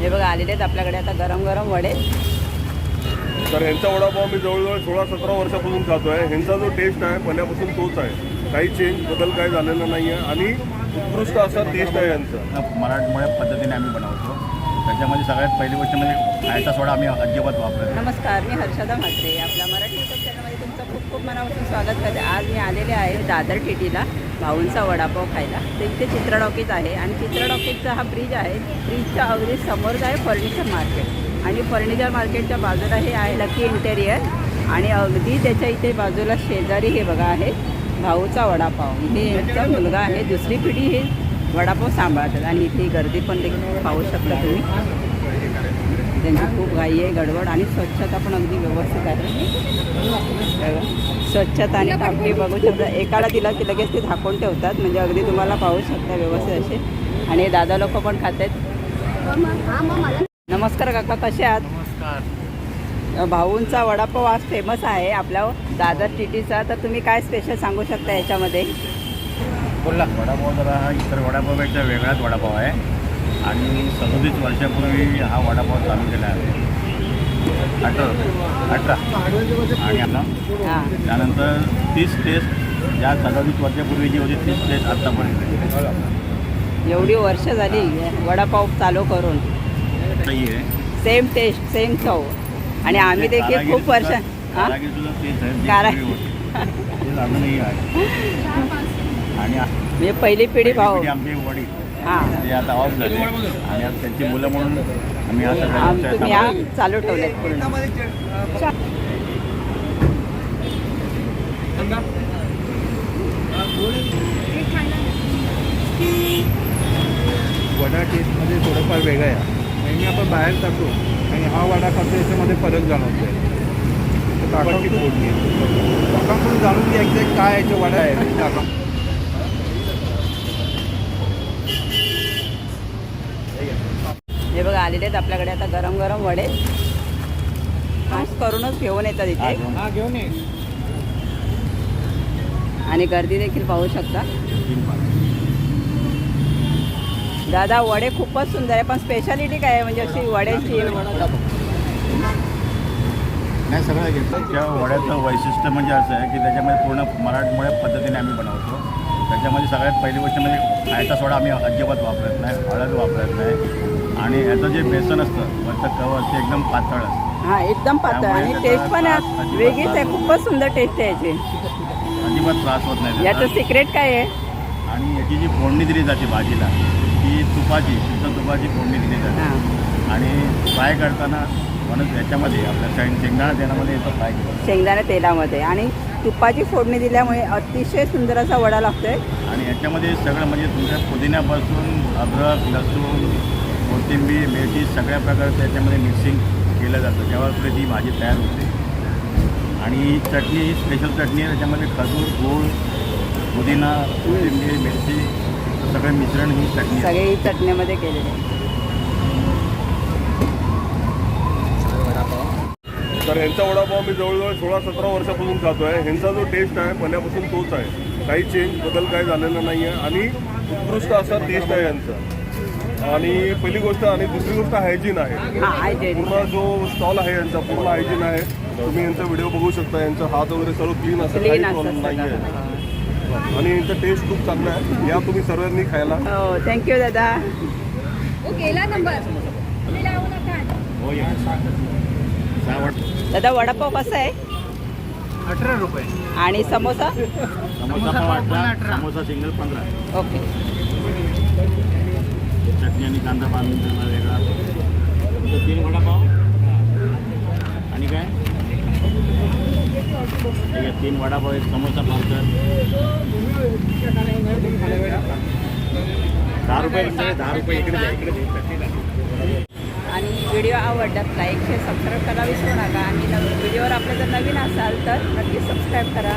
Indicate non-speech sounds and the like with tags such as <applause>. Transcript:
हे बघा आलेले आहेत आपल्याकडे आता गरम गरम वडे. तर ह्यांचा वडापाव मी जवळजवळ सोळा सतरा वर्षापासून खातो आहे ह्यांचा जो टेस्ट आहे पहिल्यापासून तोच आहे. काही चेंज बदल काय झालेला नाही आहे आणि उत्कृष्ट असा टेस्ट आहे यांचा मराठमोळ्या पद्धतीने आम्ही बनवतो. त्याच्यामध्ये सगळ्यात पहिली गोष्ट म्हणजे खायचा सोडा आम्ही अजिबात वापरत. नमस्कार मी हर्षदा म्हात्रे. आपल्या मराठी युट्यूब चॅनलमध्ये तुमचं खूप खूप मनापासून स्वागत करते. आज मी आलेले आहे दादर टिटीला. भाऊंचा वडापाव खायला. तर इथे चित्रा डॉकीज आहे आणि चित्रा टॉकीजचा हा ब्रिज आहे. ब्रिजच्या अगदी समोरच आहे फर्निचर मार्केट. आणि फर्निचर मार्केटच्या बाजूला हे आहे लकी इंटेरियर आणि अगदी त्याच्या इथे बाजूला शेजारी हे बघा आहे भाऊचा वडापाव. हे यांचा मुलगा आहे. दुसरी पिढी हे वडापाव सांभाळतात. आणि इथे गर्दी पण देखील पाहू शकता तुम्ही. त्यांची खूप घाई आहे गडबड आणि स्वच्छता पण अगदी व्यवस्थित आहे. स्वच्छता आणि टापटी बघू शकता एकाला दिला की लगेच ते झाकून ठेवतात म्हणजे अगदी तुम्हाला पाहू शकता व्यवस्थित असे. आणि हे दादा लोक पण खात आहेत नमस्कार काका कसे आहात? नमस्कार. भाऊंचा वडापाव आज फेमस आहे आपल्या दादर टिटीचा. तर तुम्ही काय स्पेशल सांगू शकता याच्यामध्ये? बोला. वडापाव जरा हा इतर वडापावपेक्षा वेगळाच वडापाव आहे. आणि सदोतीस वर्षापूर्वी हा वडापाव चालू केला आहे. अठरा अठरा. आणि आता हां. त्यानंतर तीस टेस्ट ज्या सदोतीस वर्षापूर्वी जी होती तीस टेस्ट आत्तापर्यंत एवढी वर्ष झाली वडापाव चालू करून. सेम टेस्ट सेम चव. आणि आम्ही देखील खूप वर्ष म्हणजे <laughs> पहिली पिढी भाऊ. आमचे वडील. ते आता ऑफ झाले. आणि आता त्यांची मुलं म्हणून आम्ही हा सगळा आम व्यवसाय तुम्ही हा सांभाळतो. चालू ठेवलेत पूर्ण. वडा टेस्टमध्ये थोडंफार वेगळं आहे. नेहमी आपण बाहेर जातो आणि हा वडा खातो याच्यामध्ये फरक जाणवतो आहे काकांकडून जाणून घ्या एक्झॅक्ट काय याचे वडा आहे. काका हे बघा आलेले आहेत आपल्याकडे. आता गरम गरम वडे. खास करूनच घेऊन येतात हा, इथे. घेऊन घेऊन ये. आणि गर्दी देखील पाहू शकता. दादा वडे खूपच सुंदर आहे पण स्पेशालिटी काय आहे? म्हणजे अशी वड्याची नाही सगळं घेतलं त्या वड्याचं वैशिष्ट्य म्हणजे असं आहे की त्याच्यामध्ये पूर्ण मराठमोळ्या पद्धतीने आम्ही बनवतो. त्याच्यामध्ये सगळ्यात पहिली गोष्ट म्हणजे खायचा सोडा आम्ही अजिबात वापरत नाही हळद वापरत नाही. आणि याचं जे बेसन असतं वरचं कव असते एकदम पातळ असतं. हा एकदम पातळ. आणि टेस्ट पण वेगळीच आहे खूपच सुंदर टेस्ट आहे याची. अजिबात त्रास होत नाही याचं त्याचा. सिक्रेट काय आहे? आणि याची जी फोडणी दिली जाते भाजीला ती तुपाची शुद्ध तुपाची फोडणी दिली जाते. हां. आणि फ्राय करताना म्हणून याच्यामध्ये आपल्या शेंग शेंगदाणा तेलामध्ये येतो फ्राय. केलं शेंगदाणा तेलामध्ये. आणि तुपाची फोडणी दिल्यामुळे अतिशय सुंदर असा वडा लागतोय. आणि याच्यामध्ये सगळं म्हणजे तुमच्या पुदिन्यापासून अद्रक लसूण कोथिंबीर मिरची सगळ्या प्रकारचं याच्यामध्ये मिक्सिंग केलं जातं. जेव्हा आपली ती भाजी तयार होते. आणि ही चटणी ही स्पेशल चटणी आहे त्याच्यामध्ये खजूर गूळ पुदिना कोथिंबीर मिरची सगळं मिश्रण ही चटणी आहे. सगळे ही चटणीमध्ये केलेले आहे. तर ह्यांचा वडापाव मी जवळजवळ सोळा सतरा वर्षापासून खातो आहे ह्यांचा जो टेस्ट आहे पहिल्यापासून तोच आहे. काही चेंज बदल काय झालेला नाही आहे आणि उत्कृष्ट असा टेस्ट आहे यांचा आणि पहिली गोष्ट आणि दुसरी गोष्ट हायजीन आहे. हा पूर्ण जो स्टॉल आहे यांचा पूर्ण हायजीन आहे. तुम्ही यांचा व्हिडिओ बघू शकता यांचा हात वगैरे सर्व क्लीन असं काही प्रॉब्लेम असतात नाही. आहे आणि यांचा टेस्ट खूप चांगला आहे. या तुम्ही सर्वांनी खायला. हो थँक्यू दादा. हो या. सहा वाट. दादा वडापाव कसा आहे? अठरा रुपये. आणि समोसा? समोसा सिंगल पंधरा. ओके आणि कांदा बांधून वेगळा. तुमचं तीन वडापाव. आणि काय? ठीक आहे तीन वडापाव एक समोसा पावसर दहा रुपये म्हणजे दहा रुपये इकडे इकडे आणि व्हिडिओ आवडतात लाईक शेअर सबस्क्राईब करा विसरू नका. आणि व्हिडिओवर आपलं जर नवीन असाल तर नक्की सबस्क्राईब करा.